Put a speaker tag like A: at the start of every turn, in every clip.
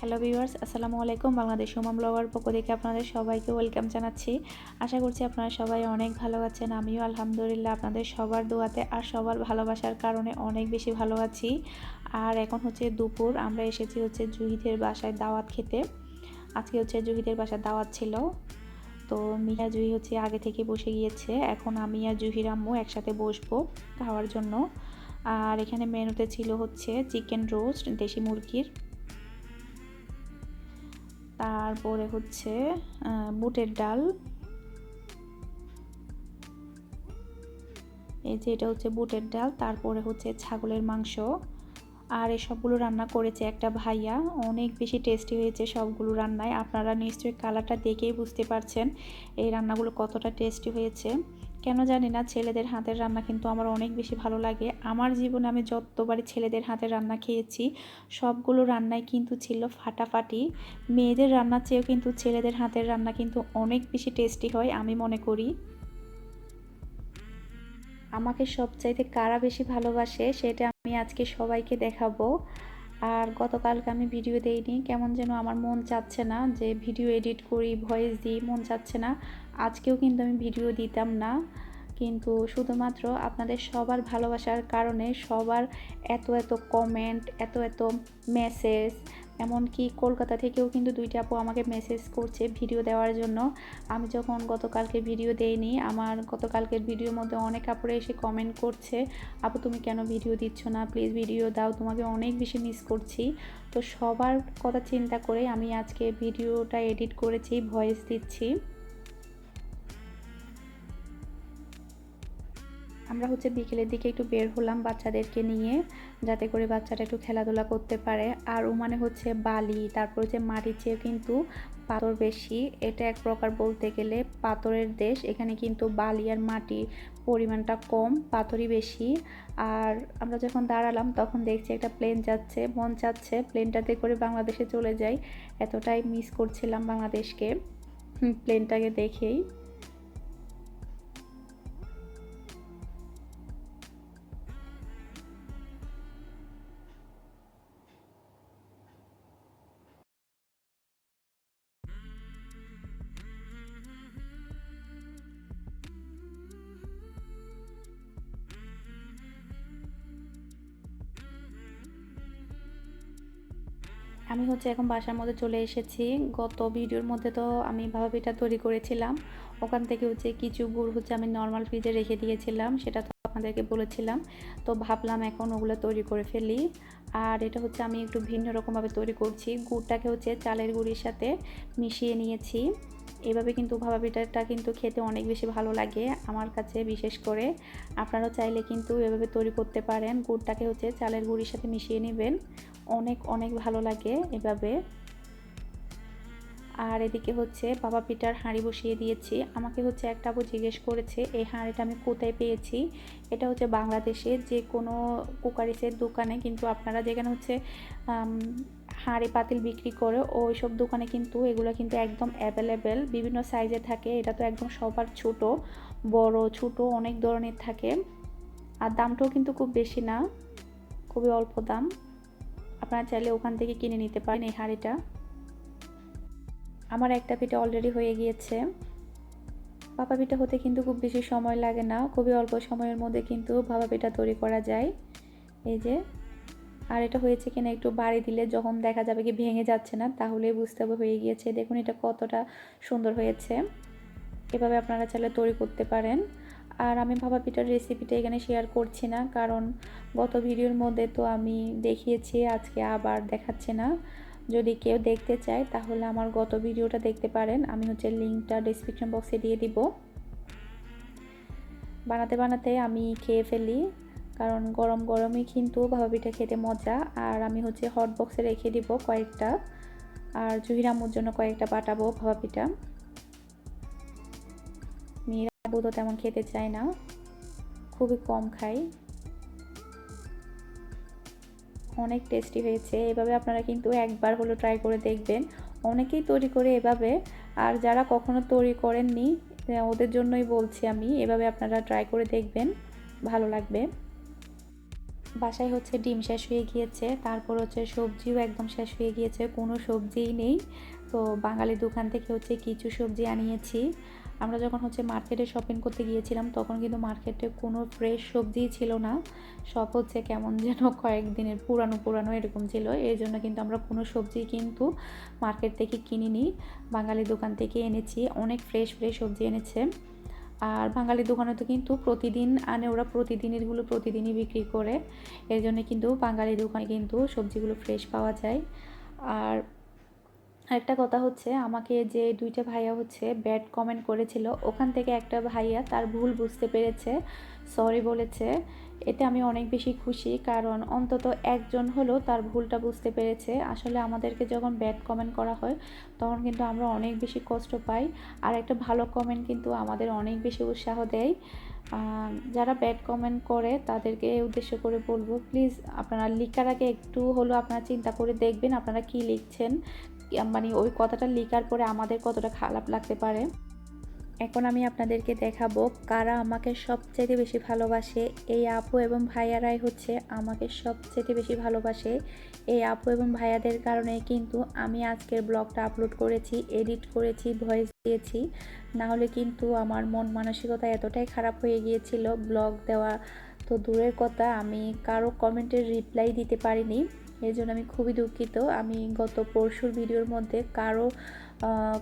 A: Hello viewers, আসসালামু আলাইকুম। Bangladesh সুমাম blogger পক্ষ থেকে আপনাদের সবাইকে ওয়েলকাম জানাচ্ছি। আশা করছি আপনারা সবাই অনেক ভালো আছেন। আমিও আলহামদুলিল্লাহ আপনাদের সবার দোয়াতে আর সবার ভালোবাসার কারণে অনেক বেশি ভালো আছি। আর এখন হচ্ছে দুপুর, আমরা এসেছি হচ্ছে জুহিদের বাসায় দাওয়াত খেতে। আজকে হচ্ছে জুহিদের বাসায় দাওয়াত ছিল। তো মিয়া জুহি হচ্ছে আগে থেকে বসে গিয়েছে। এখন আমি আর জুহির আম্মু একসাথে বসবো খাওয়ার জন্য। আর এখানে মেনুতে ছিল হচ্ছে চিকেন রোস্ট, দেশি মুরগির তারপরে হচ্ছে বুটের ডাল। এই যে এটা হচ্ছে বুটের ডাল, তারপরে হচ্ছে ছাগলের মাংস। আর এই সবগুলো রান্না করেছে একটা ভাইয়া, অনেক বেশি টেস্টি হয়েছে সবগুলো রান্নায়। আপনারা নিশ্চয়ই কালারটা দেখেই বুঝতে পারছেন এই রান্নাগুলো কতটা টেস্টি হয়েছে। কেন জানি না, ছেলেদের হাতের রান্না কিন্তু আমার অনেক বেশি ভালো লাগে। আমার জীবনে আমি যতবারই ছেলেদের হাতের রান্না খেয়েছি, সবগুলো রান্নাই কিন্তু ছিল ফাটাফাটি। মেয়েদের রান্নার চেয়েও কিন্তু ছেলেদের হাতের রান্না কিন্তু অনেক বেশি টেস্টি হয়, আমি মনে করি। আমাকে সবচাইতে কারা বেশি ভালোবাসে, সেটা আমি আজকে সবাইকে দেখাবো। আর গতকালকে আমি ভিডিও দেইনি। কেমন যেন আমার মন চাচ্ছে না যে ভিডিও এডিট করি, ভয়েস দিই, মন চাচ্ছে না। আজকেও কিন্তু আমি ভিডিও দিতাম না। কিন্তু শুধুমাত্র আপনাদের সবার ভালোবাসার কারণে সবার এত এত কমেন্ট এত এত মেসেজ এমনকি কলকাতা থেকেও কিন্তু দুইটা আপু আমাকে মেসেজ করছে ভিডিও দেওয়ার জন্য। আমি যখন গতকালকে ভিডিও দেইনি, আমার গতকালকের ভিডিওর মধ্যে অনেক আপুরে এসে কমেন্ট করছে, আপু, তুমি কেন ভিডিও দিচ্ছ না? প্লিজ ভিডিও দাও, তোমাকে অনেক বেশি মিস করছি। তো সবার কথা চিন্তা করে আমি আজকে ভিডিওটা এডিট করেছি ভয়েস দিচ্ছি। আমরা হচ্ছে বিকেলের দিকে একটু বের হলাম বাচ্চাদেরকে নিয়ে, যাতে করে বাচ্চাটা একটু খেলাধুলা করতে পারে। আর ও মানে হচ্ছে বালি, তারপর যে মাটির চেয়ে কিন্তু পাথর বেশি। এটা এক প্রকার বলতে গেলে পাথরের দেশ, এখানে কিন্তু বালি আর মাটি পরিমাণটা কম, পাথরই বেশি। আর আমরা যখন দাঁড়ালাম, তখন দেখছি একটা প্লেন যাচ্ছে, মন যাচ্ছে প্লেনটাতে করে বাংলাদেশে চলে যাই। এতটাই মিস করছিলাম বাংলাদেশকে। প্লেনটাকে দেখেই। আমি হচ্ছে এখন বাসার মধ্যে চলে এসেছি। গত ভিডিওর মধ্যে তো আমি ভাবা পিঠা তৈরি করেছিলাম। ওখান থেকে হচ্ছে কিছু গুড় হচ্ছে আমি নর্মাল ফ্রিজে রেখে দিয়েছিলাম, সেটা তো আপনাদেরকে বলেছিলাম। তো ভাবলাম এখন ওগুলো তৈরি করে ফেলি। আর এটা হচ্ছে আমি একটু ভিন্ন রকমভাবে তৈরি করছি। গুড়টাকে হচ্ছে চালের গুঁড়ির সাথে মিশিয়ে নিয়েছি। এভাবে কিন্তু ভাবা পিঠাটা কিন্তু খেতে অনেক বেশি ভালো লাগে আমার কাছে বিশেষ করে। আপনারাও চাইলে কিন্তু এভাবে তৈরি করতে পারেন। গুড়টাকে হচ্ছে চালের গুঁড়ির সাথে মিশিয়ে নেবেন। অনেক অনেক ভালো লাগে এভাবে। আর এদিকে হচ্ছে বাবা পিঠার হাঁড়ি বসিয়ে দিয়েছি। আমাকে হচ্ছে একটা আপু জিজ্ঞেস করেছে, এই হাঁড়িটা আমি কোথায় পেয়েছি? এটা হচ্ছে বাংলাদেশে যে কোনো কুকারিসের দোকানে, কিন্তু আপনারা যেখানে হচ্ছে হাঁড়ি পাতিল বিক্রি করে ওই সব দোকানে কিন্তু এগুলো কিন্তু একদম অ্যাভেলেবেল বিভিন্ন সাইজে থাকে, এটা তো একদম সবার ছোট, বড়, ছোট, অনেক ধরনের থাকে। আর দামটাও কিন্তু খুব বেশি না, খুবই অল্প দাম। আপনারা চাইলে ওখান থেকে কিনে নিতে পারেন এই হাঁড়িটা। আমার একটা পিঠা অলরেডি হয়ে গিয়েছে। ভাপা পিঠা হতে কিন্তু খুব বেশি সময় লাগে না, খুবই অল্প সময়ের মধ্যে কিন্তু ভাপা পিঠা তৈরি করা যায়। এই যে, আর এটা হয়েছে কিনা একটু বাড়ি দিলে যখন দেখা যাবে কি ভেঙে যাচ্ছে না তাহলে বুঝতে হবে হয়ে গিয়েছে। দেখুন এটা কতটা সুন্দর হয়েছে। এভাবে আপনারা চাইলে তৈরি করতে পারেন। আর আমি ভাবা পিঠার রেসিপিটা এখানে শেয়ার করছি না, কারণ গত ভিডিওর মধ্যে তো আমি দেখিয়েছি, আজকে আবার দেখাচ্ছি না। যদি কেউ দেখতে চায়, তাহলে আমার গত ভিডিওটা দেখতে পারেন। আমি হচ্ছে লিঙ্কটা ডিসক্রিপশন বক্সে দিয়ে দিব। বানাতে বানাতে আমি খেয়ে ফেলি, কারণ গরম গরমই কিন্তু ভাবা পিঠা খেতে মজা। আর আমি হচ্ছে হট বক্সে রেখে দিব কয়েকটা, আর জুহিরামুর জন্য কয়েকটা পাঠাবো ভাবা পিঠা। তো তেমন খেতে চায় না। খুবই কম খাই। অনেক টেস্টি হয়েছে। এভাবে আপনারা কিন্তু একবার হলো ট্রাই করে দেখবেন। অনেকেই তৈরি করে এভাবে। আর যারা কখনো তৈরি করেননি ওদের জন্যই বলছি আমি, এভাবে আপনারা ট্রাই করে দেখবেন। ভালো লাগবে। বাসায় হচ্ছে ডিম শেষ হয়ে গিয়েছে। তারপর হচ্ছে সবজিও একদম শেষ হয়ে গিয়েছে। কোনো সবজিই নেই। তো বাঙালি দোকান থেকে হচ্ছে কিছু সবজি আনিয়েছি। আমরা যখন হচ্ছে মার্কেটে শপিং করতে গিয়েছিলাম, তখন কিন্তু মার্কেটে কোনো ফ্রেশ সবজিই ছিল না। সব হচ্ছে কেমন যেন কয়েকদিনের পুরানো পুরানো এরকম ছিল। এই জন্য কিন্তু আমরা কোনো সবজি কিন্তু মার্কেট থেকে কিনিনি। বাঙালি দোকান থেকে এনেছি। অনেক ফ্রেশ ফ্রেশ সবজি এনেছে। আর বাঙালি দোকানে তো কিন্তু প্রতিদিন আনে, ওরা প্রতিদিনেরগুলো প্রতিদিনই বিক্রি করে। এর জন্য কিন্তু বাঙালি দোকানে কিন্তু সবজিগুলো ফ্রেশ পাওয়া যায়। আর আরেকটা কথা হচ্ছে, আমাকে যে দুইটা ভাইয়া হচ্ছে ব্যাড কমেন্ট করেছিল, ওখান থেকে একটা ভাইয়া তার ভুল বুঝতে পেরেছে সরি বলেছে। এতে আমি অনেক বেশি খুশি, কারণ অন্তত একজন হলেও তার ভুলটা বুঝতে পেরেছে। আসলে আমাদেরকে যখন ব্যাড কমেন্ট করা হয়, তখন কিন্তু আমরা অনেক বেশি কষ্ট পাই, আর একটা ভালো কমেন্ট কিন্তু আমাদের অনেক বেশি উৎসাহ দেয়। যারা ব্যাড কমেন্ট করে, তাদেরকে উদ্দেশ্য করে বলব প্লিজ আপনারা লিখার আগে একটু হলেও আপনারা চিন্তা করে দেখবেন, আপনারা কি লিখছেন। মানে ওই কথাটা লেখার পরে আমাদের কতটা খারাপ লাগতে পারে। এখন আমি আপনাদেরকে দেখাবো কারা আমাকে সবচেয়ে বেশি ভালোবাসে। এই আপু এবং ভাইয়ারাই হচ্ছে আমাকে সবচেয়ে বেশি ভালোবাসে। এই আপু এবং ভাইয়াদের কারণে কিন্তু আমি আজকের ব্লগটা আপলোড করেছি এডিট করেছি ভয়েস দিয়েছি। না হলে কিন্তু আমার মন মানসিকতা এতটাই খারাপ হয়ে গিয়েছিল। ব্লগ দেওয়া তো দূরের কথা, আমি কারও কমেন্টের রিপ্লাই দিতে পারিনি। এই জন্য আমি খুবই দুঃখিত। আমি গত পরশুর ভিডিওর মধ্যে কারও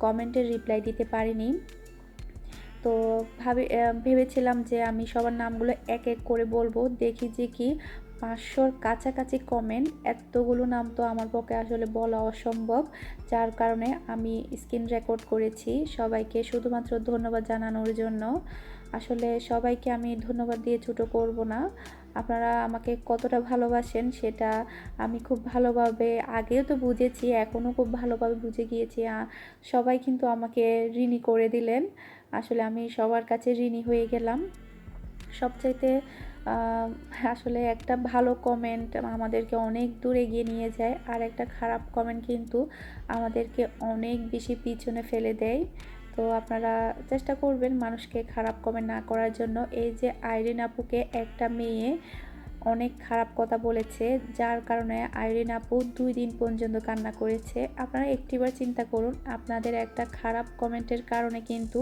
A: কমেন্টের রিপ্লাই দিতে পারিনি। তো ভাবে ভেবেছিলাম যে আমি সবার নামগুলো এক এক করে বলব। দেখি যে কি পাঁচশোর কাছাকাছি কমেন্ট এতগুলো নাম তো আমার পক্ষে আসলে বলা অসম্ভব। যার কারণে আমি স্ক্রিন রেকর্ড করেছি। সবাইকে শুধুমাত্র ধন্যবাদ জানানোর জন্য। আসলে সবাইকে আমি ধন্যবাদ দিয়ে ছোটো করব না। আপনারা আমাকে কতটা ভালোবাসেন সেটা আমি খুব ভালোভাবে আগেও তো বুঝেছি, এখনও খুব ভালোভাবে বুঝে গিয়েছি। সবাই কিন্তু আমাকে ঋণী করে দিলেন। আসলে আমি সবার কাছে ঋণী হয়ে গেলাম। সবচাইতে আসলে একটা ভালো কমেন্ট আমাদেরকে অনেক দূর এগিয়ে নিয়ে যায়। আর একটা খারাপ কমেন্ট কিন্তু আমাদেরকে অনেক বেশি পিছনে ফেলে দেয়। তো আপনারা চেষ্টা করবেন মানুষকে খারাপ কমেন্ট না করার জন্য। এই যে আইরিন আপুকে একটা মেয়ে অনেক খারাপ কথা বলেছে, যার কারণে আইরিন আপু দুই দিন পর্যন্ত কান্না করেছে। আপনারা একটিবার চিন্তা করুন, আপনাদের একটা খারাপ কমেন্টের কারণে কিন্তু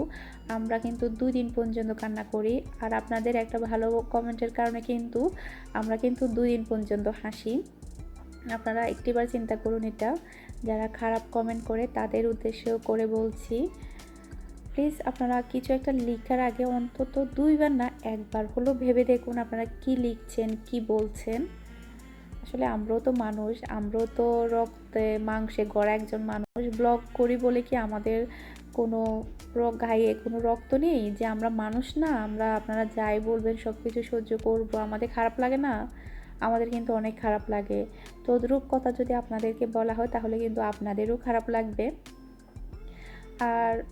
A: আমরা কিন্তু দুই দিন পর্যন্ত কান্না করি, আর আপনাদের একটা ভালো কমেন্টের কারণে কিন্তু আমরা কিন্তু দুই দিন পর্যন্ত হাসি। আপনারা একটিবার চিন্তা করুন এটা, যারা খারাপ কমেন্ট করে তাদের উদ্দেশ্য করে বলছি। প্লিজ আপনারা কিছু একটা লেখার আগে অন্তত দুইবার না একবার হলো ভেবে দেখুন আপনারা কি লিখছেন, কি বলছেন। আসলে আমরাও তো মানুষ, আমরাও তো রক্তে, মাংসে গড়া একজন মানুষ। ব্লগ করি বলে কি আমাদের কোনো গায়ে কোনো রক্ত নেই? যে আমরা মানুষ না, আমরা আপনারা যাই বলবেন সব কিছু সহ্য করব, আমাদের খারাপ লাগে না? আমাদের কিন্তু অনেক খারাপ লাগে। তদ্রূপ কথা যদি আপনাদেরকে বলা হয় তাহলে কিন্তু আপনাদেরও খারাপ লাগবে। আর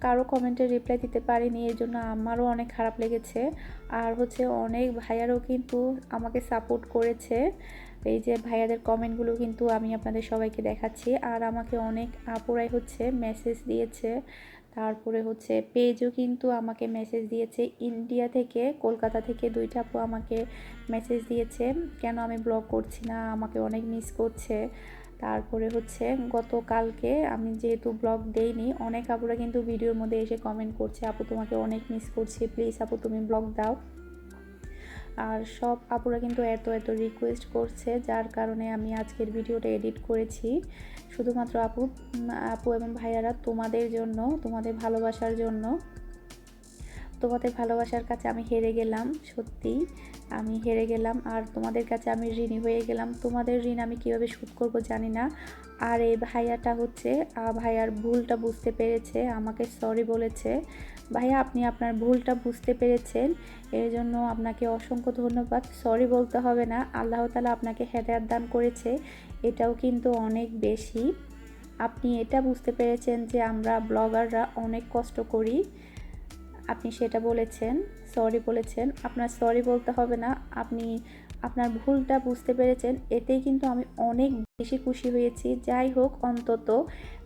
A: কারও কমেন্টে রিপ্লাই দিতে পারিনি এই জন্য আমারও অনেক খারাপ লেগেছে। আর হচ্ছে অনেক ভাইয়ারও কিন্তু আমাকে সাপোর্ট করেছে। এই যে ভাইয়াদের কমেন্টগুলো কিন্তু আমি আপনাদের সবাইকে দেখাচ্ছি। আর আমাকে অনেক আপুরাই হচ্ছে মেসেজ দিয়েছে। তারপরে হচ্ছে পেজও কিন্তু আমাকে মেসেজ দিয়েছে। ইন্ডিয়া থেকে, কলকাতা থেকে দুইটা আপু আমাকে মেসেজ দিয়েছে। কেন আমি ব্লগ করছি না? আমাকে অনেক মিস করছে। তারপরে হচ্ছে গতকালকে আমি যেহেতু ব্লগ দেইনি, অনেক আপুরা কিন্তু ভিডিওর মধ্যে এসে কমেন্ট করছে, আপু, তোমাকে অনেক মিস করছি প্লিজ আপু, তুমি ব্লগ দাও। আর সব আপুরা কিন্তু এত এত রিকোয়েস্ট করছে, যার কারণে আমি আজকের ভিডিওটা এডিট করেছি। শুধুমাত্র আপু আপু এবং ভাইয়ারা তোমাদের জন্য, তোমাদের ভালোবাসার জন্য তোমাদের ভালোবাসার কাছে আমি হেরে গেলাম, সত্যি। আমি হেরে গেলাম আর তোমাদের কাছে আমি ঋণী হয়ে গেলাম। তোমাদের ঋণ আমি কীভাবে শোধ করব জানি না। আর এই ভাইয়াটা হচ্ছে ভাইয়ার ভুলটা বুঝতে পেরেছে, আমাকে সরি বলেছে। ভাইয়া, আপনি আপনার ভুলটা বুঝতে পেরেছেন, এর জন্য আপনাকে অসংখ্য ধন্যবাদ। সরি বলতে হবে না, আল্লাহ তালা আপনাকে হেদায়াত দান করেছে, এটাও কিন্তু অনেক বেশি। আপনি এটা বুঝতে পেরেছেন যে আমরা ব্লগাররা অনেক কষ্ট করি। আপনি সেটা বলেছেন সরি বলেছেন। আপনার সরি বলতে হবে না। আপনি আপনার ভুলটা বুঝতে পেরেছেন। এতেই কিন্তু আমি অনেক বেশি খুশি হয়েছি। যাই হোক, অন্তত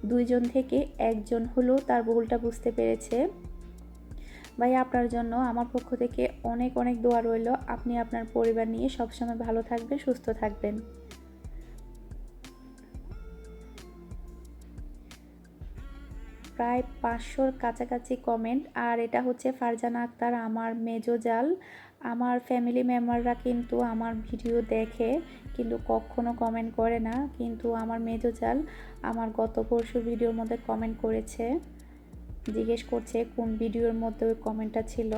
A: দুইজন থেকে একজন হলেও তার ভুলটা বুঝতে পেরেছে। ভাই, আপনার জন্য, আমার পক্ষ থেকে অনেক অনেক দোয়া রইল। আপনি আপনার পরিবার নিয়ে সবসময় ভালো থাকবেন, সুস্থ থাকবেন। প্রায় পাঁচশোর কাছাকাছি কমেন্ট আর এটা হচ্ছে ফারজানা আক্তার, আমার মেজো জাল। আমার ফ্যামিলি মেম্বাররা কিন্তু আমার ভিডিও দেখে, কিন্তু কখনো কমেন্ট করে না। কিন্তু আমার মেজো জাল আমার গত পরশু ভিডিওর মধ্যে কমেন্ট করেছে। জিজ্ঞেস করছে কোন ভিডিওর মধ্যে ওই কমেন্টটা ছিল।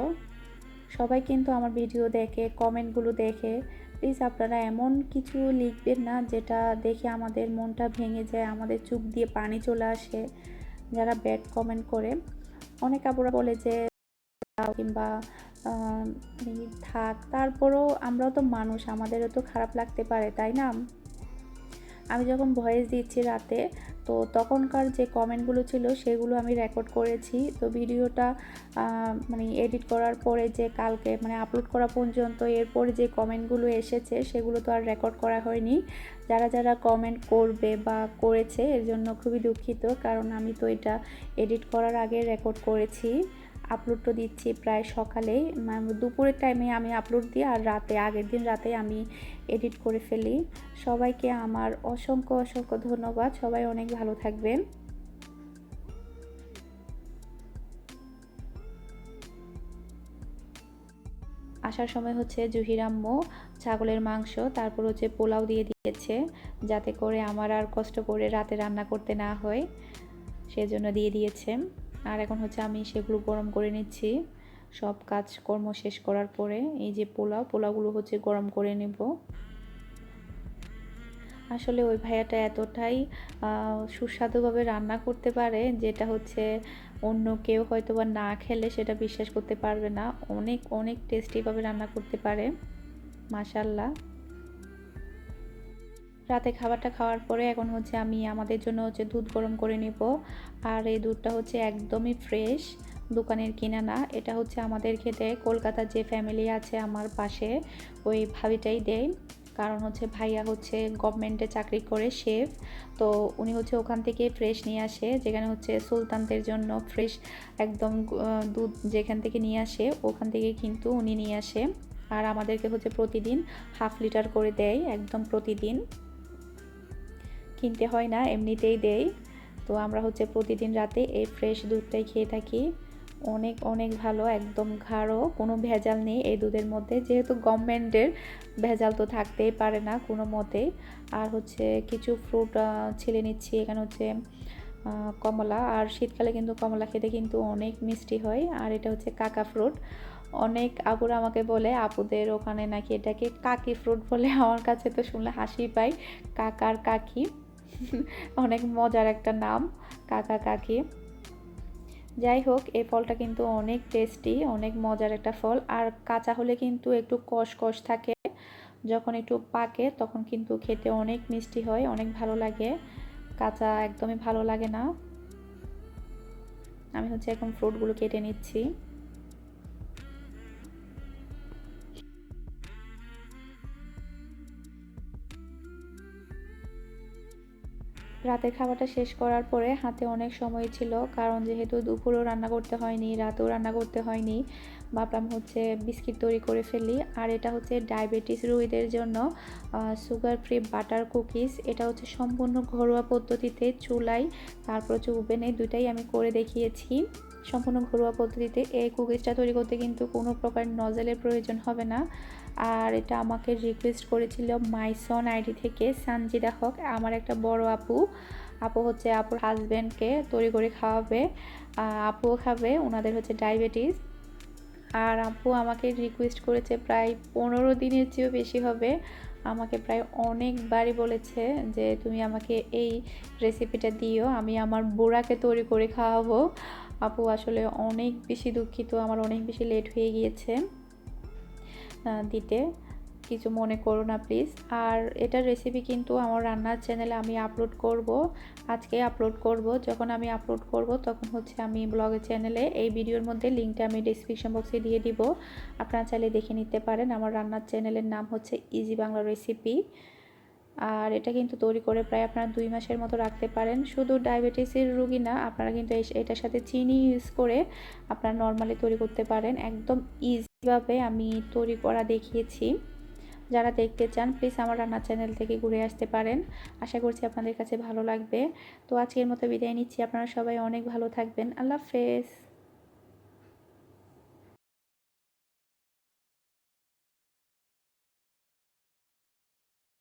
A: সবাই কিন্তু আমার ভিডিও দেখে কমেন্টগুলো দেখে। প্লিজ আপনারা এমন কিছু লিখবেন না, যেটা দেখে আমাদের মনটা ভেঙে যায়, আমাদের চুপ দিয়ে পানি চলে আসে। যারা ব্যাড কমেন্ট করে, অনেক আপুরা বলে যে কিংবা থাক। তারপরও আমরাও তো মানুষ, আমাদেরও তো খারাপ লাগতে পারে, তাই না? আমি যখন ভয়েস দিচ্ছি রাতে তো তখনকার যে কমেন্টগুলো ছিল সেগুলো আমি রেকর্ড করেছি। তো ভিডিওটা মানে এডিট করার পরে যে কালকে মানে আপলোড করা পর্যন্ত এরপরে যে কমেন্টগুলো এসেছে সেগুলো তো আর রেকর্ড করা হয়নি। যারা যারা কমেন্ট করবে বা করেছে এর জন্য খুবই দুঃখিত, কারণ আমি তো এটা এডিট করার আগে রেকর্ড করেছি। আপলোড তো দিচ্ছি প্রায় সকালে দুপুরের টাইমে আমি আপলোড দিই আর রাতে, আগের দিন রাতে আমি এডিট করে ফেলি। সবাইকে আমার অসংখ্য অসংখ্য ধন্যবাদ। সবাই অনেক ভালো থাকবেন। আসার সময় হচ্ছে জুহিরাম্মু ছাগলের মাংস, তারপর হচ্ছে পোলাও দিয়ে দিয়েছে, যাতে করে আমার আর কষ্ট করে রাতে রান্না করতে না হয়। সেজন্য দিয়ে দিয়েছে। আর এখন হচ্ছে আমি সেগুলো গরম করে নিচ্ছি। সব কাজ কর্ম শেষ করার পরে এই যে পোলাও, পোলাওগুলো হচ্ছে গরম করে নেব। আসলে ওই ভাইয়াটা এতটাই সুস্বাদুভাবে রান্না করতে পারে যেটা হচ্ছে অন্য কেউ হয়তো বা না খেলে সেটা বিশ্বাস করতে পারবে না। অনেক অনেক টেস্টিভাবে রান্না করতে পারে। মাসাল্লাহ রাতে খাবারটা খাওয়ার পরে এখন হচ্ছে আমি আমাদের জন্য হচ্ছে দুধ গরম করে নিব। আর এই দুধটা হচ্ছে একদমই ফ্রেশ দোকানের কিনা না। এটা হচ্ছে আমাদের খেতে কলকাতার যে ফ্যামিলি আছে আমার পাশে, ওই ভাবিটাই দেয়। কারণ হচ্ছে ভাইয়া হচ্ছে গভর্নমেন্টে চাকরি করে শেফ তো উনি হচ্ছে ওখান থেকে ফ্রেশ নিয়ে আসে। যেখানে হচ্ছে সুলতানদের জন্য ফ্রেশ একদম দুধ যেখান থেকে নিয়ে আসে, ওখান থেকে কিন্তু উনি নিয়ে আসে। আর আমাদেরকে হচ্ছে প্রতিদিন হাফ লিটার করে দেয়, একদম প্রতিদিন। কিনতে হয় না, এমনিতেই দেয় তো আমরা হচ্ছে প্রতিদিন রাতে এই ফ্রেশ দুধটাই খেয়ে থাকি। অনেক অনেক ভালো, একদম ঘাড়ো কোনো ভেজাল নেই এই দুধের মধ্যে। যেহেতু গভর্নমেন্টের ভেজাল তো থাকতেই পারে না কোনো মতে। আর হচ্ছে কিছু ফ্রুট ছেলে নিচ্ছি, এখানে হচ্ছে কমলা। আর শীতকালে কিন্তু কমলা খেতে কিন্তু অনেক মিষ্টি হয়। আর এটা হচ্ছে কাকা ফ্রুট অনেক আপুরা আমাকে বলে, আপুদের ওখানে নাকি এটাকে কাকি ফ্রুট বলে? আমার কাছে তো শুনলে হাসি পাই কাকার কাকি। অনেক মজার একটা নাম, কাকা কাকি। যাই হোক, এই ফলটা কিন্তু অনেক টেস্টি অনেক মজার একটা ফল। আর কাঁচা হলে কিন্তু একটু কষ কষ থাকে। যখন একটু পাকে, তখন কিন্তু খেতে অনেক মিষ্টি হয়, অনেক ভালো লাগে। কাঁচা একদমই ভালো লাগে না। আমি হচ্ছে এখন ফ্রুটগুলো কেটে নিচ্ছি। রাতের খাবারটা শেষ করার পরে হাতে অনেক সময় ছিল, কারণ যেহেতু দুপুরেও রান্না করতে হয়নি, রাতেও রান্না করতে হয়নি, ভাবলাম হচ্ছে বিস্কিট তৈরি করে ফেলি। আর এটা হচ্ছে ডায়াবেটিস রোগীদের জন্য সুগার ফ্রি বাটার কুকিজ এটা হচ্ছে সম্পূর্ণ ঘরোয়া পদ্ধতিতে চুলাই তারপর হচ্ছে ওভেনে দুটাই আমি করে দেখিয়েছি। সম্পূর্ণ ঘরোয়া পদ্ধতিতে এই কুকিজটা তৈরি করতে কিন্তু কোনো প্রকার নজেলের প্রয়োজন হবে না। আর এটা আমাকে রিকোয়েস্ট করেছিল মাইসন আইডি থেকে। সানজিদা হক আমার একটা বড় আপু। আপু হচ্ছে আপুর হাজব্যান্ডকে তৈরি করে খাওয়াবে। আপুও খাবে, ওনাদের হচ্ছে ডায়াবেটিস আর আপু আমাকে রিকোয়েস্ট করেছে প্রায় পনেরো দিনের চেয়েও বেশি হবে। আমাকে প্রায় অনেকবারই বলেছে যে, তুমি আমাকে এই রেসিপিটা দিও, আমি আমার বুড়াকে তৈরি করে খাওয়াবো। আপু আসলে অনেক বেশি দুঃখিত, আমার অনেক বেশি লেট হয়ে গিয়েছে দিতে। কিছু মনে করো না প্লিজ আর এটার রেসিপি কিন্তু আমার রান্নার চ্যানেলে আমি আপলোড করব, আজকে আপলোড করব। যখন আমি আপলোড করব, তখন হচ্ছে আমি ব্লগের চ্যানেলে এই ভিডিওর মধ্যে লিঙ্কটা আমি ডিসক্রিপশন বক্সে দিয়ে দিব। আপনারা চাইলে দেখে নিতে পারেন, আমার রান্নার চ্যানেলের নাম হচ্ছে ইজি বাংলা রেসিপি আর এটা কিন্তু তৈরি করে প্রায় আপনারা দুই মাসের মতো রাখতে পারেন। শুধু ডায়াবেটিসের রুগী না, আপনারা কিন্তু এটার সাথে চিনি ইউজ করে আপনারা নর্মালি তৈরি করতে পারেন। একদম ইজিভাবে আমি তৈরি করা দেখিয়েছি। যারা দেখতে চান প্লিজ আমার রান্নার চ্যানেল থেকে ঘুরে আসতে পারেন। আশা করছি আপনাদের কাছে ভালো লাগবে। তো আজকের মতো বিদায় নিচ্ছি। আপনারা সবাই অনেক ভালো থাকবেন। আল্লাহ হাফেজ।